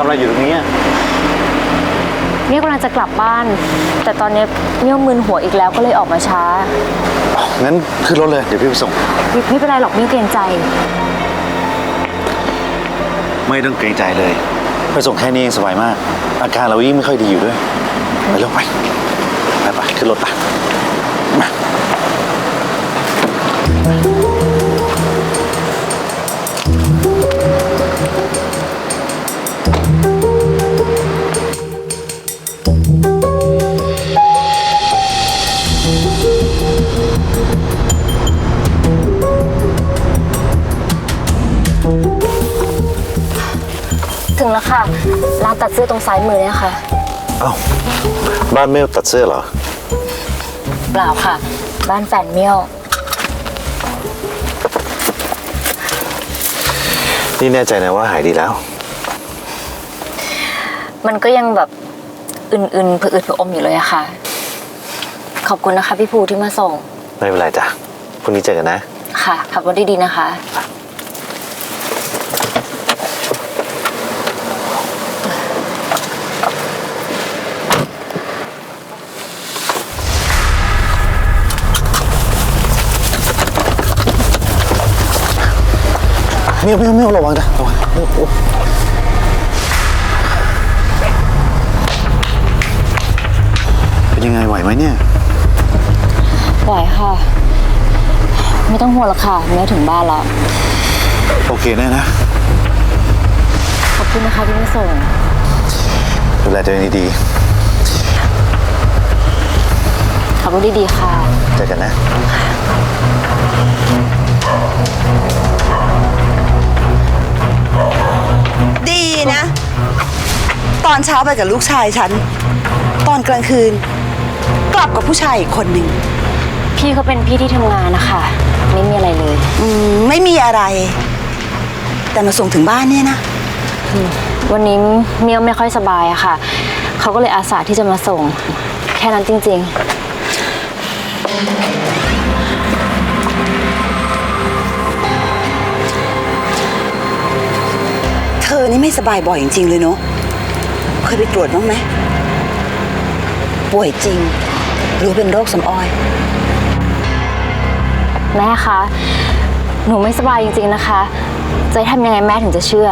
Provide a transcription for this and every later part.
ำอะไรอยู่ตรงนี้อะเมี่ยวกำลังจะกลับบ้าน แต่ตอนนี้เมี่ยวมึนหัวอีกแล้วก็เลยออกมาช้างั้นขึ้นรถเลย เดี๋ยวพี่ไปส่ง ไม่ไม่เป็นไรหรอกเมี่ยวเกรงใจ ไม่ต้องเกรงใจเลย ไปส่งแค่นี้เองสบายมาก อาการเรายิ่งไม่ค่อยดีอยู่ด้วย ไปเร็วไป ไปไปขึ้นรถไปมา ตัดเสื้อตรงซ้ายมือเนี่ยค่ะ เอ้าบ้านเมลตัดเสื้อเหรอ เปล่าค่ะ บ้านแฟนเมี่ยว นี่แน่ใจนะว่าหายดีแล้ว มันก็ยังแบบอื่นๆผะอืดผะอมอยู่เลยอะค่ะ ขอบคุณนะคะพี่ภูที่มาส่ง ไม่เป็นไรจ้ะพรุ่งนี้เจอกันนะ ค่ะขับรถดีๆนะคะ เมลเมลเมลระวังนะระวังเมลโอ้เป็นยังไงไหวไหมเนี่ย ไหวค่ะ ไม่ต้องห่วงหรอกค่ะเมื่อถึงบ้านแล้ว โอเคแน่นะ ขอบคุณนะคะที่มาส่ง ดูแลตัวเองดีขับรถดีๆค่ะ ๆเจอกันนะ ดีนะ ตอนเช้าไปกับลูกชายฉัน ตอนกลางคืน กลับกับผู้ชายอีกคนหนึ่ง พี่เขาเป็นพี่ที่ทำงานนะคะ ไม่มีอะไรเลย อืม ไม่มีอะไร แต่มาส่งถึงบ้านเนี่ยนะ วันนี้เมียวไม่ค่อยสบายอะค่ะ เขาก็เลยอาสาที่จะมาส่ง แค่นั้นจริงเอนี่ไม่สบายบ่อยจริงๆเลยเนาะ เคยไปตรวจบ้างไหม ป่วยจริง หรือเป็นโรคสำออยๆแม่คะ หนูไม่สบายจริงๆนะคะ จะให้ทำยังไงแม่ถึงจะเชื่อ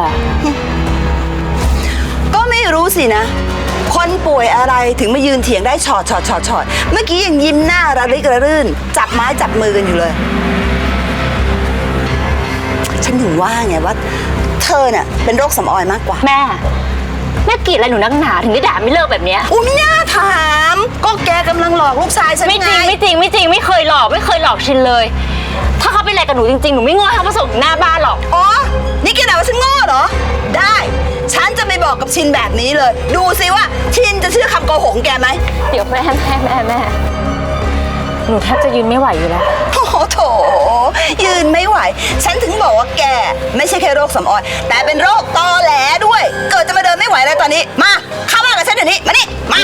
ก็ไม่รู้สินะ คนป่วยอะไรถึงมายืนเถียงได้ชอดชอดชอดชอดเมื่อกี้ยังยิ้มหน้าระริกระรื่น จับไม้จับมือกันอยู่เลย ฉันถึงว่าไงว่า เธอน่ะเป็นโรคสำออยมากกว่า แม่ แม่กรีดอะไรหนูนักหนาถึงได้ด่าไม่เลิกแบบเนี้ยอุ้ยไม่น่าถาม ก็แกกำลังหลอกลูกชายฉันไม่จริงไไม่จริงไม่จริงไม่เคยหลอกไม่เคยหลอกชินเลย ถ้าเขาเป็นอะไรกับหนูจริงๆหนูไม่โง่ให้เขามาส่งถึงหน้าบ้านหรอก อ๋อ นี่แกด่าว่าฉันโง่เหรอ ได้ ฉันจะไปบอกกับชินแบบนี้เลย ดูสิว่าชินจะเชื่อคำโกหกของแกไหม เดี๋ยวแม่แม่แม่แม่ห นูแทบจะยืนไม่ไหวอยู่แล้วโอ้โหโถ ยืนไม่ไหว ฉันถึงบอกว่าแก ไม่ใช่แค่โรคสำออย แต่เป็นโรคตอแหลด้วย เกิดจะมาเดินไม่ไหวแล้วตอนนี้ มา เข้ามากับฉันเดี๋ยวนี้ มานี่ มา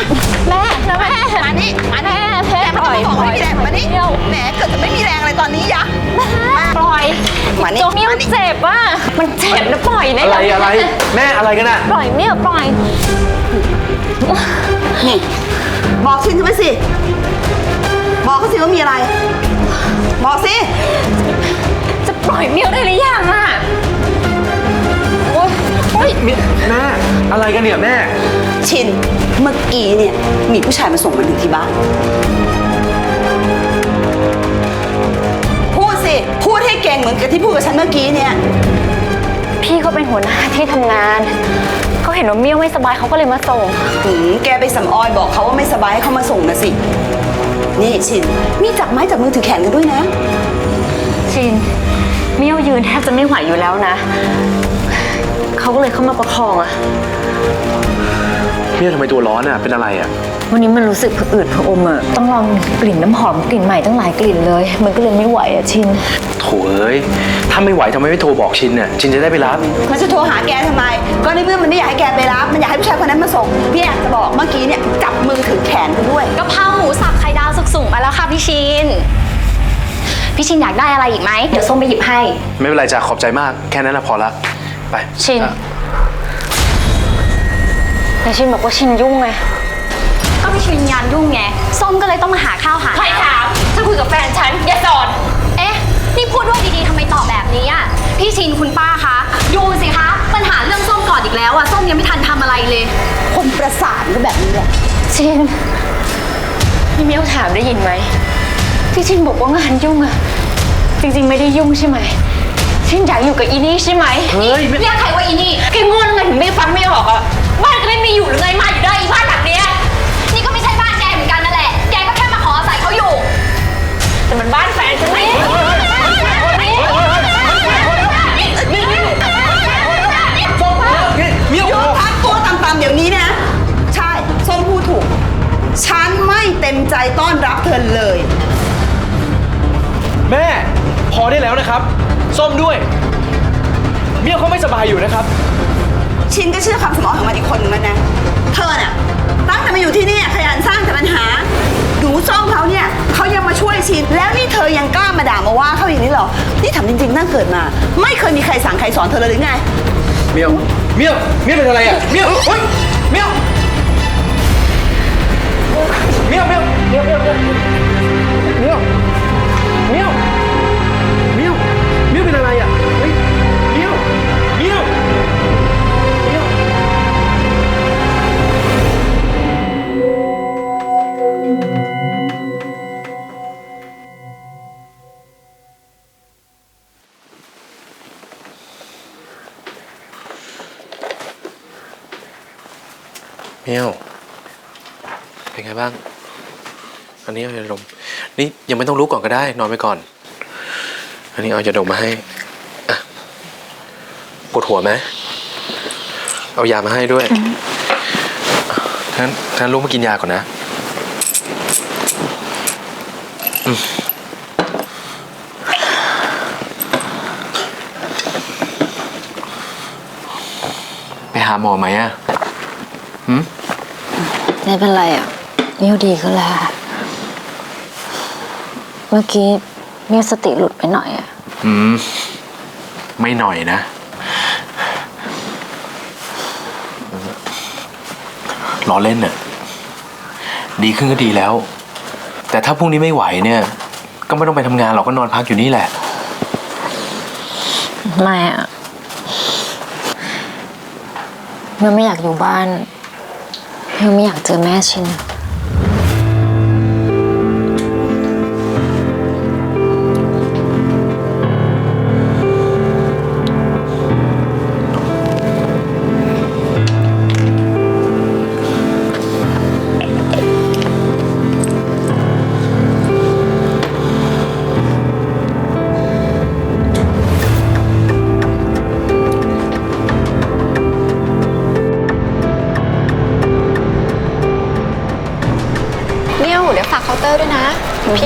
แม่นะแม่มานี่มานี่แม่แกปล่อยไม่ต้องบอกปล่ไม่อยมีแรงมานี่เดี๋ยวแหมเกิดจะไม่มีแรงอะไรตอนนี้ยะปล่อยมานี่โจเมี่ยวมานี่เจ็บอะมันเจ็บนะปล่อยนะอะไรอะไร แม่อะไรกันอะปล่อยเมี่ยวปล่อยนี่บอกชินเขาไปสิ บอกเขาสิว่ามีอะไร บอกสิ จะปล่อยเมี่ยวได้หรือยังอะ โอ๊ยโอ๊ยแม่อะไรกันเนี่ยแม่ ชิน เมื่อกี้เนี่ย มีผู้ชายมาส่งมันถึงที่บ้าน พูดสิ พูดให้เก่งเหมือนกับที่พูดกับฉันเมื่อกี้เนี่ย พี่เขาเป็นหัวหน้าที่ทำงาน เขาเห็นว่าเมี่ยวไม่สบายเขาก็เลยมาส่ง หืมแกไปสำออยบอกเขาว่าไม่สบายให้เขามาส่งนะสิ นี่ชิน มีจับไม้จับมือถือแขนกันด้วยนะ ชินเมี่ยวยืนแทบจะไม่ไหวอยู่แล้วนะ เขาก็เลยเข้ามาประคองอะเนี่ยทำไมตัวร้อนอะเป็นอะไรอะวันนี้มันรู้สึกผะอืดผะอมอะต้องลองกลิ่นน้ำหอมกลิ่นใหม่ตั้งหลายกลิ่นเลย มันก็เลยไม่ไหวอะชิน โถเอ้ย ถ้าไม่ไหวทำไมไม่โทรบอกชินเนี่ยชินจะได้ไปรับ มันจะโทรหาแกทำไม ก็ในเมื่อมันไม่อยากให้แกไปรับ มันอยากให้ผู้ชายคนนั้นมาส่ง พี่อยากจะบอกเมื่อกี้เนี่ยจับมือถือแขนกันด้วยกะเพราหมูสับไข่ดาว สุกสูงมาแล้วค่ะพี่ชิน พี่ชินอยากได้อะไรอีกไหม เดี๋ยวส้มไปหยิบให้ ไม่เป็นไรจ้ะขอบใจมากแค่นั้นนะพอละไปชิน อะแต่ชินบอกว่าชินยุ่งไง ก็พี่ชินงานยุ่งไง ส้มก็เลยต้องมาหาข้าวหาใครถามฉันคุยกับแฟนฉันอย่าสอน เอ๊ะ นี่พูดด้วยดีๆทำไมตอบแบบนี้อะ พี่ชินคุณป้าคะดูสิคะ ปัญหาเรื่องส้มก่อนอีกแล้วอะ ส้มยังไม่ทันทำอะไรเลย คนประสานก็แบบนี้แหละชิน พี่เมียวถามได้ยินไหม ที่ชินบอกว่างานยุ่งอะจริงๆไม่ได้ยุ่งใช่ไหมชินอยากอยู่กับอีนี่ใช่ไหมเฮ้ยไม่ เรียกใครว่าอีนี่แกงอนไงถึงไม่ฟังไม่ออกอะบ้านก็ไม่มีอยู่หรือไงมา ใจต้อนรับเธอเลย แม่ พอได้แล้วนะครับ ส้มด้วย เมียวเขาไม่สบายอยู่นะครับ ชินก็เชื่อคำสมองของมันอีกคนหนึ่งแล้วนะ เธอน่ะ ตั้งแต่มาอยู่ที่นี่ขยันสร้างแต่ปัญหาดูส้มเขาเนี่ยเขายังมาช่วยชิน แล้วนี่เธอยังกล้ามาด่ามาว่าเขาอย่างนี้เหรอ นี่ถามจริงๆตั้งเกิดมา ไม่เคยมีใครสั่งใครสอนเธอเลยหรือไง เมียว เมียว เมียวเป็นอะไรอะ เมียวเฮ้ย เมียว เมียว เมียว เมียวเมียวเมียวเมียวเมียวเมียวเป็นอะไรอะเฮ้ยเมียวเมียวเมียวเมียวเป็นไงบ้าง อันนี้เอายาดม นี่ยังไม่ต้องลุกก่อนก็ได้ นอนไปก่อน อันนี้เอายาดมมาให้อะปวดหัวไหมเอายามาให้ด้วยท่านท่านลุกมากินยาก่อนนะไปหาหมอไหมอะไม่เป็นไรอะเมียวดีขึ้นแล้ว เมื่อกี้เมียวสติหลุดไปหน่อยอะอืม ไม่หน่อยนะ ล้อเล่นน่ะ ดีขึ้นก็ดีแล้ว แต่ถ้าพรุ่งนี้ไม่ไหวเนี่ย ก็ไม่ต้องไปทำงานหรอกก็นอนพักอยู่นี่แหละ ไม่อะเมียวไม่อยากอยู่บ้านเมียวไม่อยากเจอแม่ชินเ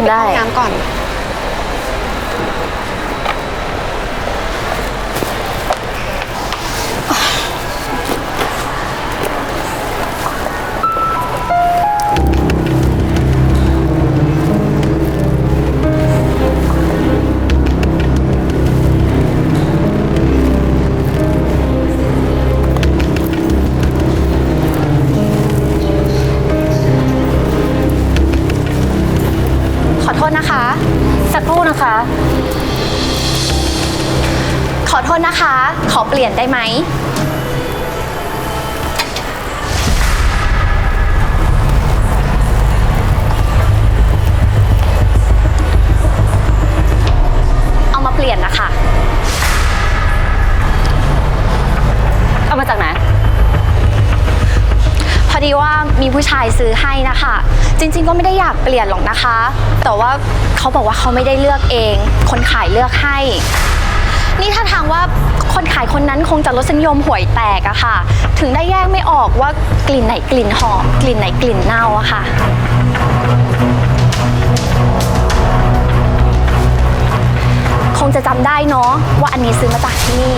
ไปเข้าห้องน้ำก่อน เปลี่ยนได้ไหม เอามาเปลี่ยนนะคะ เอามาจากไหน พอดีว่ามีผู้ชายซื้อให้นะคะ จริงๆ ก็ไม่ได้อยากเปลี่ยนหรอกนะคะ แต่ว่าเขาบอกว่าเขาไม่ได้เลือกเอง คนขายเลือกให้ นี่ถ้าทางว่าคนขายคนนั้นคงจะรสนิยมห่วยแตกอะค่ะ ถึงได้แยกไม่ออกว่ากลิ่นไหนกลิ่นหอม กลิ่นไหนกลิ่นเน่าอะค่ะ คงจะจำได้เนาะว่าอันนี้ซื้อมาจากที่นี่